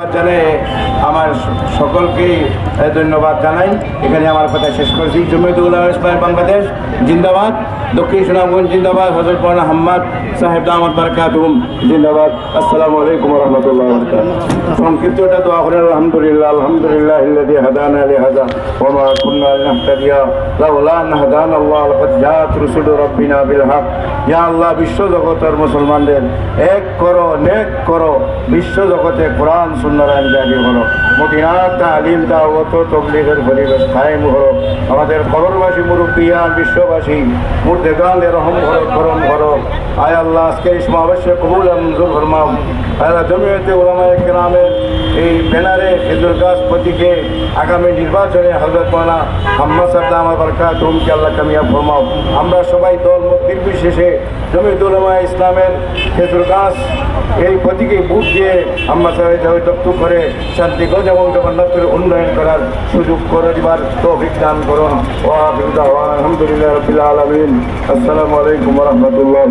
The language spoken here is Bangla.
জানে আমার সকলকেই ধন্যবাদ জানাই। এখানে আমার কথা শেষ করছি। জমিয়তুল ইসলাম বাংলাদেশ, জিন্দাবাদ। দক্ষিণ সুনামগঞ্জ, জিন্দাবাদ। হজরত পড়ানা হাম্মদ সাহেব দামদ বারকাতুম জিন্দাবাদ। আসসালামু আলাইকুম রহমতুল্লাহ সংক্ষিপ্তটা দোয়া করেন, আলহামদুলিল্লাহ আলহামদুলিল্লাহ ইল্লাযী হাদানা লিহাযা ওয়া মা কুন্না লিনাহতাদিয়া লাউলা আন হাদানা আল্লাহ, লাকাদ জাআত রুসুলু রাব্বিনা বিল হক। ইয়া আল্লাহ, বিশ্ব জগতের মুসলমানদের এক করো, নেক করো। বিশ্ব জগতে কোরআন সুন্দর জারি হলো। মদিনার তালিম দাওয়াত তবলিগের পরিবেশ কায়েম হলো। আমাদের খবরবাসী মুরব্বিয়ান বিশ্ববাসী মুর্দেগানের রহম করো করম করো আয় আল্লাহ, আজকে ইসমা অবশ্যই কবুল মঞ্জুর ফরমাও। আল্লাহ জমিয়তে ওলামায়ে কেরামের এই ব্যানারে খেজুর গাছ প্রতীকে আগামী নির্বাচনে হজরত মানা হাম্মদ সাদ্দাম বরকাত তুমকে আল্লাহ কামিয়াব ফরমাও। আমরা সবাই দল নির্বিশেষে জমিয়ত উলামা ইসলামের খেজুর গাছ এই প্রতীকে ভোট দিয়ে আম্মা সাহেব দপ্তর করে শান্তিগঞ্জ এবং জগন্নাথের উন্নয়ন করার সুযোগ করে দিবার তৌফিক দান করুন। ও আলহামদুলিল্লাহ রবিল আলমিন। আসসালামু আলাইকুম রহমতুল্লাহ